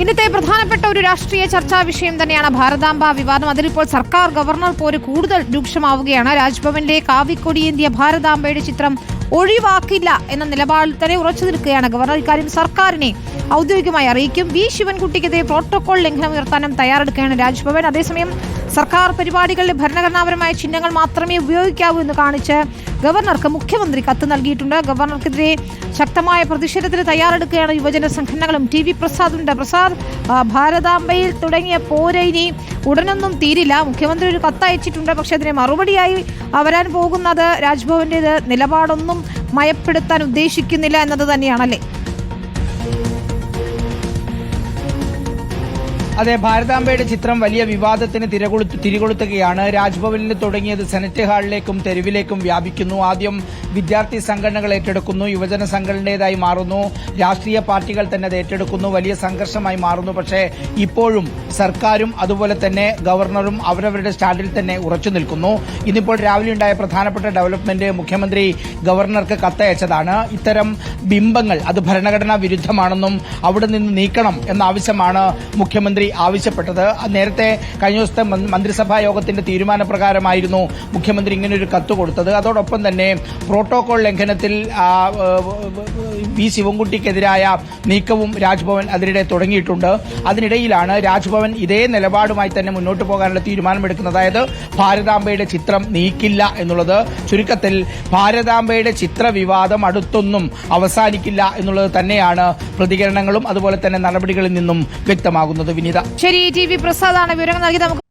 ഇന്നത്തെ പ്രധാനപ്പെട്ട ഒരു രാഷ്ട്രീയ ചർച്ചാ വിഷയം തന്നെയാണ് ഭാരതാംബ വിവാദം. അതിലിപ്പോൾ സർക്കാർ ഗവർണർ പോര് കൂടുതൽ രൂക്ഷമാവുകയാണ്. രാജ്ഭവനിലെ കാവിക്കൊടിയേന്തിയ ഭാരതാംബയുടെ ചിത്രം ഒഴിവാക്കില്ല എന്ന നിലപാടിൽ തന്നെ ഉറച്ചു നിൽക്കുകയാണ് ഗവർണർ. ഇക്കാര്യം സർക്കാരിനെ ഔദ്യോഗികമായി അറിയിക്കും. വി. ശിവൻകുട്ടിക്കെതിരെ പ്രോട്ടോകോൾ ലംഘനം ഉയർത്താനും തയ്യാറെടുക്കുകയാണ് രാജ്ഭവൻ. അതേസമയം സർക്കാർ പരിപാടികളിൽ ഭരണഘടനാപരമായ ചിഹ്നങ്ങൾ മാത്രമേ ഉപയോഗിക്കാവൂ എന്ന് കാണിച്ച് ഗവർണർക്ക് മുഖ്യമന്ത്രി കത്ത് നൽകിയിട്ടുണ്ട്. ഗവർണർക്കെതിരെ ശക്തമായ പ്രതിഷേധത്തിന് തയ്യാറെടുക്കുകയാണ് യുവജന സംഘടനകളും. ടി വി പ്രസാദുണ്ട്. പ്രസാദ് ഭാരതാംബയിൽ തുടങ്ങിയ പോരയിനി ഉടനൊന്നും തീരില്ല. മുഖ്യമന്ത്രി ഒരു കത്ത് അയച്ചിട്ടുണ്ട്. പക്ഷെ അതിന് മറുപടിയായി വരാൻ പോകുന്നത് രാജ്ഭവന്റേത് നിലപാടൊന്നും മയപ്പെടുത്താൻ ഉദ്ദേശിക്കുന്നില്ല എന്നത് തന്നെയാണല്ലേ? അതെ ഭാരതാംബയുടെ ചിത്രം വലിയ വിവാദത്തിന് തിരകൊളുത്ത് തിരികൊളുത്തുകയാണ്. രാജ്ഭവനിൽ തുടങ്ങിയത് സെനറ്റ് ഹാളിലേക്കും തെരുവിലേക്കും വ്യാപിക്കുന്നു. ആദ്യം വിദ്യാർത്ഥി സംഘടനകൾ ഏറ്റെടുക്കുന്നു യുവജന സംഘടനയുടേതായി മാറുന്നു. രാഷ്ട്രീയ പാർട്ടികൾ തന്നെ അത് ഏറ്റെടുക്കുന്നു വലിയ സംഘർഷമായി മാറുന്നു. പക്ഷേ ഇപ്പോഴും സർക്കാരും അതുപോലെ തന്നെ ഗവർണറും അവരവരുടെ സ്റ്റാൻഡിൽ തന്നെ ഉറച്ചു നിൽക്കുന്നു. ഇന്നിപ്പോൾ രാവിലെ ഉണ്ടായ പ്രധാനപ്പെട്ട ഡെവലപ്മെന്റ് മുഖ്യമന്ത്രി ഗവർണർക്ക് കത്തയച്ചതാണ്. ഇത്തരം ബിംബങ്ങൾ അത് ഭരണഘടനാ വിരുദ്ധമാണെന്നും അവിടെ നിന്ന് നീക്കണം എന്ന ആവശ്യമാണ് മുഖ്യമന്ത്രി ആവശ്യപ്പെട്ടത്. നേരത്തെ കഴിഞ്ഞ ദിവസത്തെ മന്ത്രിസഭാ യോഗത്തിന്റെ തീരുമാനപ്രകാരമായിരുന്നു മുഖ്യമന്ത്രി ഇങ്ങനൊരു കത്ത് കൊടുത്തത്. അതോടൊപ്പം തന്നെ പ്രോട്ടോകോൾ ലംഘനത്തിൽ വി ശിവൻകുട്ടിക്കെതിരായ നീക്കവും രാജ്ഭവൻ അതിനിടെ തുടങ്ങിയിട്ടുണ്ട്. അതിനിടയിലാണ് രാജ്ഭവൻ ഇതേ നിലപാടുമായി തന്നെ മുന്നോട്ട് പോകാനുള്ള തീരുമാനമെടുക്കുന്നത്. അതായത് ഭാരതാംബയുടെ ചിത്രം നീക്കില്ല എന്നുള്ളത്. ചുരുക്കത്തിൽ ഭാരതാംബയുടെ ചിത്ര വിവാദം അടുത്തൊന്നും അവസാനിക്കില്ല എന്നുള്ളത് തന്നെയാണ് പ്രതികരണങ്ങളും അതുപോലെ തന്നെ നടപടികളിൽ നിന്നും വ്യക്തമാകുന്നത്. വിനീത ശരി ടി വി പ്രസാദാണ്. വിവരങ്ങൾ നൽകി നമുക്ക്